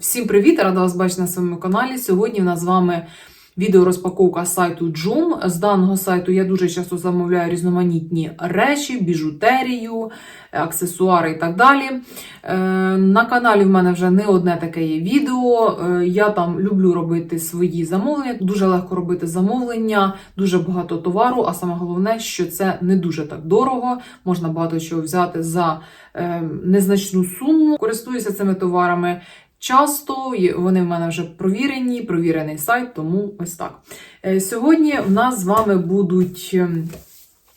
Всім привіт! Рада вас бачити на своєму каналі. Сьогодні в нас з вами відеорозпаковка сайту Joom. З даного сайту я дуже часто замовляю різноманітні речі, біжутерію, аксесуари і так далі. Е, На каналі в мене вже не одне таке є відео. Е, Я там люблю робити свої замовлення. Дуже легко робити замовлення, дуже багато товару, а саме головне, що це не дуже так дорого. Можна багато чого взяти за е, незначну суму. Користуюся цими товарами. Часто вони в мене вже провірені, провірений сайт, тому ось так. Е, Сьогодні в нас з вами будуть ем,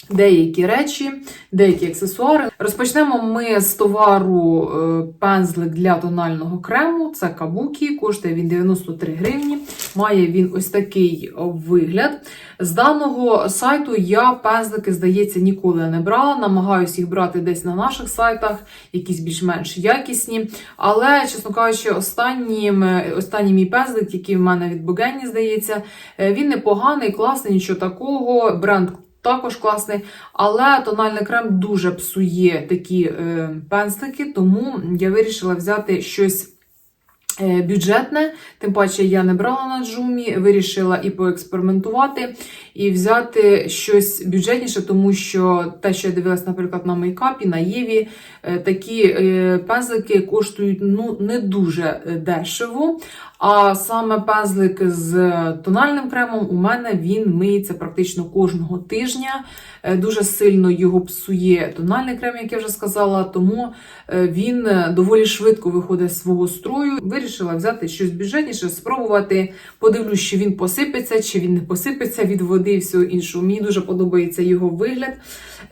деякі речі, деякі аксесуари. Розпочнемо ми з товару е, пензлик для тонального крему. Це кабукі, коштує він 93 гривні. Має він ось такий вигляд. З даного сайту я пензлики, здається, ніколи не брала. Намагаюся їх брати десь на наших сайтах, якісь більш-менш якісні. Але, чесно кажучи, останнім, останній мій пензлик, який в мене від Богенні, здається, е, він непоганий, класний, нічого такого. Бренд також класний, але тональний крем дуже псує такі е, пензлики, тому я вирішила взяти щось. Е, Бюджетне, тим паче я не брала на джумі, вирішила і поекспериментувати, і взяти щось бюджетніше, тому що те, що я дивилась, наприклад, на мейкапі, на Єві, е, такі е, пензлики коштують ну, не дуже дешево. А саме пензлик з тональним кремом у мене він миється практично кожного тижня. Дуже сильно його псує тональний крем, як я вже сказала, тому він доволі швидко виходить з свого строю. Вирішила взяти щось бюджетніше, спробувати. Подивлюсь, чи він посипеться, чи він не посипеться від води і всього іншого. Мені дуже подобається його вигляд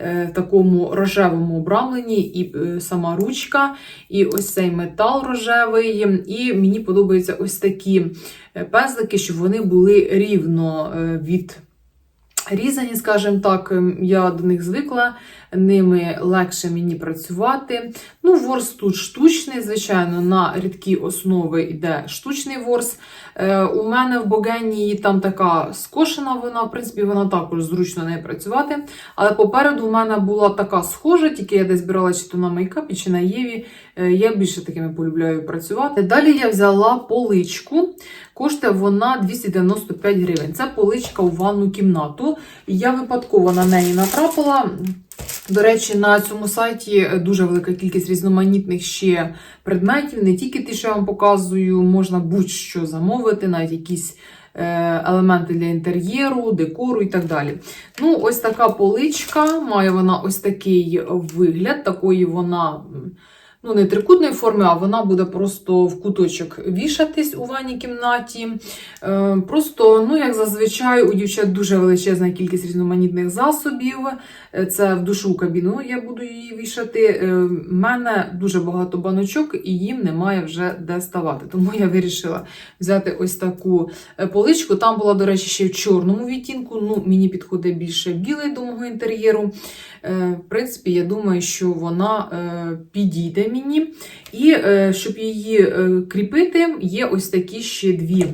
е, в такому рожевому обрамленні, і е, сама ручка, і ось цей метал рожевий. І мені подобаються ось такі е, пензлики, щоб вони були рівно від. Різані, скажімо так, ем, я до них звикла, ними легше мені працювати. Ну, ворс тут штучний, звичайно, на рідкі основи йде штучний ворс. Е, у мене в Богенії там така скошена вона, в принципі, вона також зручно нею працювати. Але попереду в мене була така схожа, тільки я десь брала чи то на мейкапі, чи на Єві. Е, Я більше такими полюбляю працювати. Далі я взяла поличку. Коштує вона 295 гривень. Це поличка у ванну кімнату. Я випадково на неї натрапила. До речі, на цьому сайті дуже велика кількість різноманітних ще предметів. Не тільки ті, що я вам показую, можна будь-що замовити, навіть якісь е, елементи для інтер'єру, декору і так далі. Ну, ось така поличка, має вона ось такий вигляд, такої вона. Ну, не трикутної форми, а вона буде просто в куточок вішатись у ванній кімнаті. Е, просто, ну, як зазвичай, у дівчат дуже величезна кількість різноманітних засобів. Е, Це в душу кабіну я буду її вішати. Е, В мене дуже багато баночок, і їм немає вже де ставати. Тому я вирішила взяти ось таку е, поличку. Там була, до речі, ще в чорному відтінку. Ну, мені підходить більше білий до мого інтер'єру. Е, В принципі, я думаю, що вона е, підійде мені. І е, щоб її кріпити, є ось такі ще дві.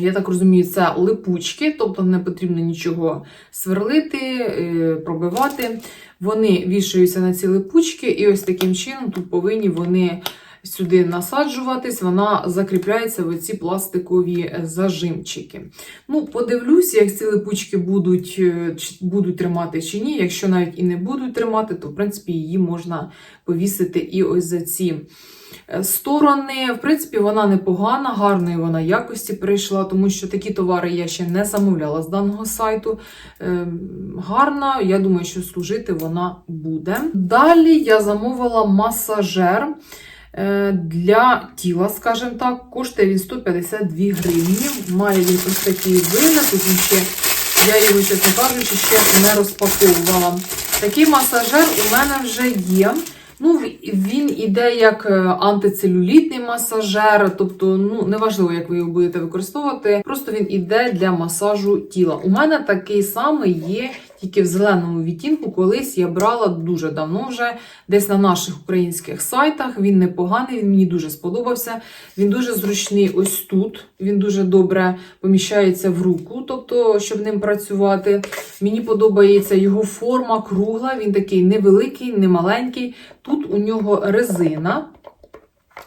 Я так розумію, це липучки, тобто не потрібно нічого сверлити, пробивати. Вони вішаються на ці липучки, і ось таким чином тут повинні вони сюди насаджуватись, вона закріпляється в ці пластикові е, зажимчики. Ну, подивлюся, як ці липучки будуть, е, будуть тримати чи ні. Якщо навіть і не будуть тримати, то в принципі її можна повісити і ось за ці е, сторони. В принципі, вона непогана, гарної вона якості прийшла, тому що такі товари я ще не замовляла з даного сайту. Гарна, я думаю, що служити вона буде. Далі я замовила масажер. Е, Для тіла, скажімо так, коштує він 152 гривні. Має він ось такий вигляд. Тут він ще, я його, чесно кажучи, ще не розпаковувала. Такий масажер у мене вже є. Ну, він іде як е, антицелюлітний масажер, тобто, ну, неважливо, як ви його будете використовувати, просто він іде для масажу тіла. У мене такий самий є тільки в зеленому відтінку. Колись я брала дуже давно вже, десь на наших українських сайтах. Він непоганий, він мені дуже сподобався. Він дуже зручний ось тут. Він дуже добре поміщається в руку, тобто, щоб ним працювати. Мені подобається його форма кругла, він такий невеликий, не маленький. Тут у нього резина.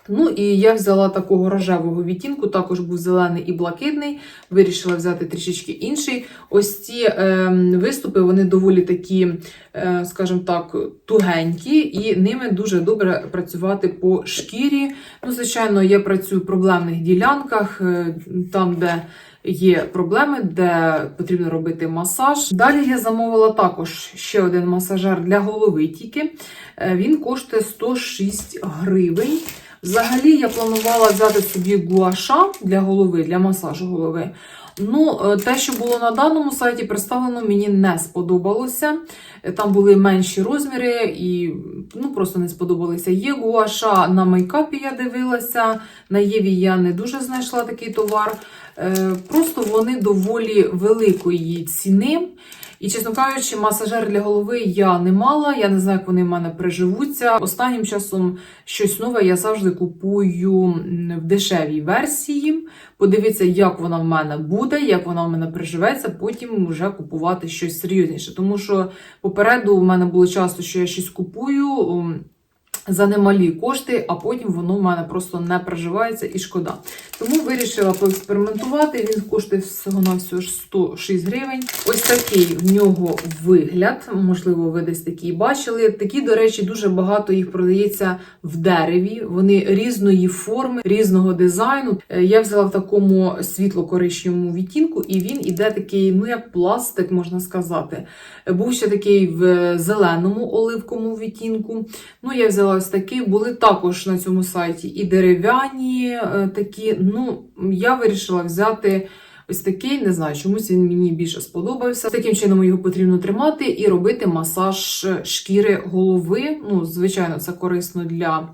Ну і я взяла такого рожевого відтінку, також був зелений і блакитний. Вирішила взяти трішечки інший. Ось ці е, виступи, вони доволі такі, е, скажімо так, тугенькі, і ними дуже добре працювати по шкірі. Ну, звичайно, я працюю в проблемних ділянках, е, там, де є проблеми, де потрібно робити масаж. Далі я замовила також ще один масажер для голови тільки. Е, Він коштує 106 гривень. Взагалі я планувала взяти собі гуаша для голови, для масажу голови. Ну, е, те, що було на даному сайті представлено, мені не сподобалося. Е, Там були менші розміри і ну, просто не сподобалися. Є гуаша на мейкапі, я дивилася. На Єві я не дуже знайшла такий товар. Е, Просто вони доволі великої ціни. І, чесно кажучи, масажер для голови я не мала. Я не знаю, як вони в мене приживуться. Останнім часом щось нове я завжди купую в дешевій версії. Подивитися, як вона в мене буде, як вона в мене приживеться, потім вже купувати щось серйозніше. Тому що попереду в мене було часто, що я щось купую. За немалі кошти, а потім воно в мене просто не проживається і шкода. Тому вирішила поекспериментувати. Він коштує всього на всього 106 гривень. Ось такий в нього вигляд. Можливо, ви десь такі бачили. Такі, до речі, дуже багато їх продається в дереві. Вони різної форми, різного дизайну. Е, Я взяла в такому світло-коричневому відтінку, і він іде такий, ну як пластик, можна сказати. Був ще такий в зеленому оливковому відтінку. Ну, я взяла ось такий. Були також на цьому сайті і дерев'яні е, такі. Ну, я вирішила взяти. Ось такий, не знаю, чомусь він мені більше сподобався. Таким чином його потрібно тримати і робити масаж шкіри голови. Ну, звичайно, це корисно для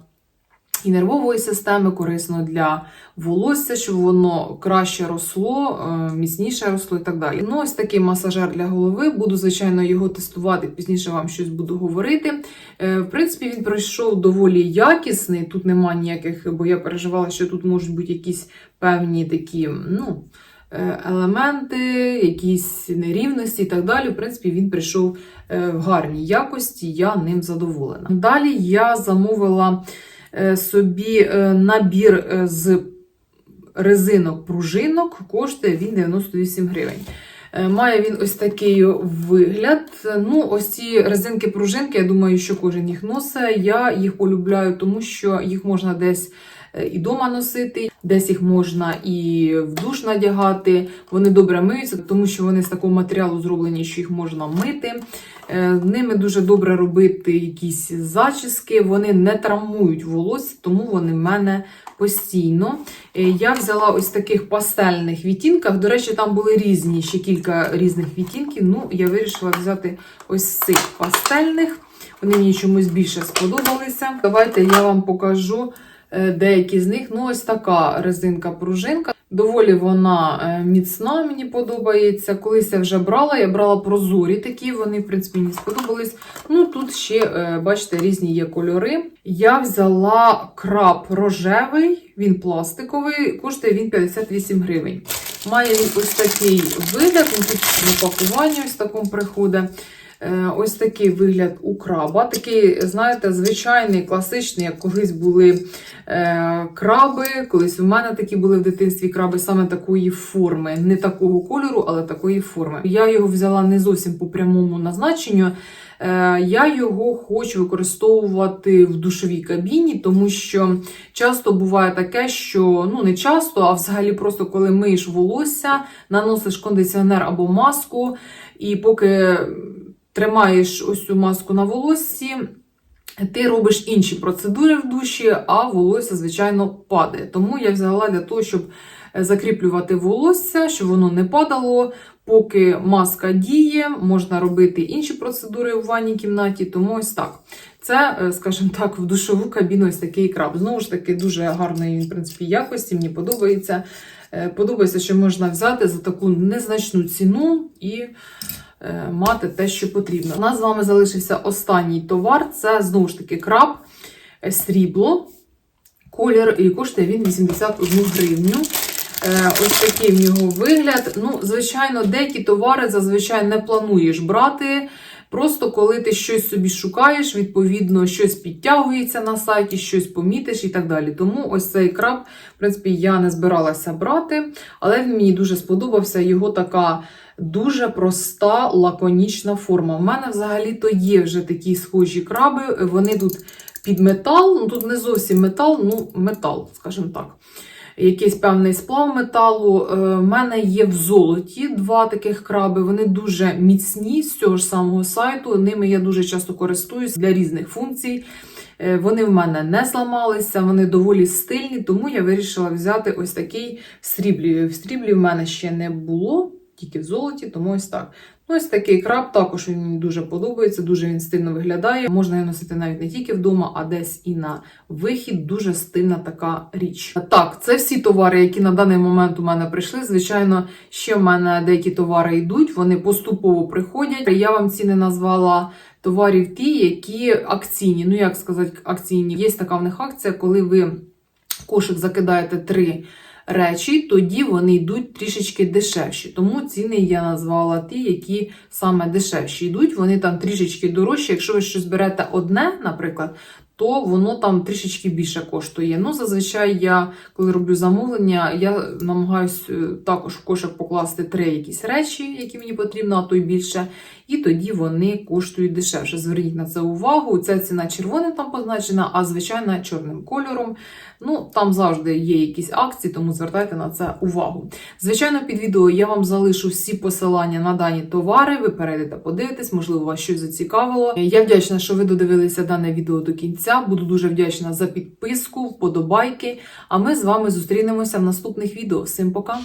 і нервової системи, корисно для волосся, щоб воно краще росло, е, міцніше росло і так далі. Ну, ось такий масажер для голови. Буду, звичайно, його тестувати. Пізніше вам щось буду говорити. Е, В принципі, він пройшов доволі якісний. Тут нема ніяких, бо я переживала, що тут можуть бути якісь певні такі, ну. е, Елементи, якісь нерівності і так далі. В принципі, він прийшов в гарній якості, я ним задоволена. Далі я замовила собі е, набір е, з резинок пружинок, коштує він 98 гривень. Е, Має він ось такий вигляд. Ну, ось ці резинки-пружинки, я думаю, що кожен їх носить. Я їх полюбляю, тому що їх можна десь е, і дома носити, десь їх можна і в душ надягати. Вони добре миються, тому що вони з такого матеріалу зроблені, що їх можна мити. Е, Ними дуже добре робити якісь зачіски, вони не травмують волосся, тому вони в мене постійно. Е, Я взяла ось таких пастельних відтінках. До речі, там були різні, ще кілька різних відтінків. Ну, я вирішила взяти ось цих пастельних. Вони мені чомусь більше сподобалися. Давайте я вам покажу деякі з них. Ну, ось така резинка-пружинка. Доволі вона е, міцна, мені подобається. Колись я вже брала, я брала прозорі такі, вони, в принципі, мені сподобались. Ну, тут ще, е, бачите, різні є кольори. Я взяла краб рожевий, він пластиковий, коштує він 58 гривень. Має він ось такий вигляд, ну, тут на пакуванні ось такому приходить. Е, Ось такий вигляд у краба. Такий, знаєте, звичайний, класичний, як колись були е, краби. Колись у мене такі були в дитинстві краби саме такої форми. Не такого кольору, але такої форми. Я його взяла не зовсім по прямому назначенню. Е, Я його хочу використовувати в душовій кабіні, тому що часто буває таке, що ну не часто, а взагалі просто коли миєш волосся, наносиш кондиціонер або маску, і поки тримаєш ось цю маску на волоссі, ти робиш інші процедури в душі, а волосся, звичайно, падає. Тому я взяла для того, щоб закріплювати волосся, щоб воно не падало. Поки маска діє, можна робити інші процедури у ванній кімнаті, тому ось так. Це, е, скажімо так, в душову кабіну ось такий краб. Знову ж таки, дуже гарної в принципі, якості, мені подобається. Е, Подобається, що можна взяти за таку незначну ціну і е, мати те, що потрібно. У нас з вами залишився останній товар це знову ж таки краб, е, срібло. Колір і коштує він 81 гривню. Е, Ось такий в нього вигляд. Ну, звичайно, деякі товари зазвичай не плануєш брати. Просто коли ти щось собі шукаєш, відповідно, щось підтягується на сайті, щось помітиш і так далі. Тому ось цей краб, в принципі, я не збиралася брати, але він мені дуже сподобався. Його така дуже проста, лаконічна форма. У мене взагалі-то є вже такі схожі краби. Вони тут під метал, ну тут не зовсім метал, ну метал, скажімо так. Якийсь певний сплав металу. Е, В мене є в золоті два таких краби. Вони дуже міцні з цього ж самого сайту. Ними я дуже часто користуюсь для різних функцій. Е, Вони в мене не зламалися, вони доволі стильні, тому я вирішила взяти ось такий в сріблі. В сріблі в мене ще не було, тільки в золоті, тому ось так. Ну, ось такий краб, також він мені дуже подобається, дуже він стильно виглядає. Можна його носити навіть не тільки вдома, а десь і на вихід. Дуже стильна така річ. Так, це всі товари, які на даний момент у мене прийшли. Звичайно, ще в мене деякі товари йдуть, вони поступово приходять. Я вам ціни назвала товарів ті, які акційні. Ну, як сказати, акційні. Є така в них акція, коли ви кошик закидаєте три речі, тоді вони йдуть трішечки дешевші. Тому ціни я назвала ті, які саме дешевші йдуть. Вони там трішечки дорожчі. Якщо ви щось берете одне, наприклад, то воно там трішечки більше коштує. Ну, зазвичай я, коли роблю замовлення, я намагаюсь е, також в кошик покласти три якісь речі, які мені потрібно, а то й більше. І тоді вони коштують дешевше. Зверніть на це увагу. Ця ціна червоним там позначена, а звичайно чорним кольором. Ну, там завжди є якісь акції, тому звертайте на це увагу. Звичайно, під відео я вам залишу всі посилання на дані товари. Ви перейдете, подивитесь, можливо, вас щось зацікавило. Я вдячна, що ви додивилися дане відео до кінця. Буду дуже вдячна за підписку, вподобайки. А ми з вами зустрінемося в наступних відео. Всім пока!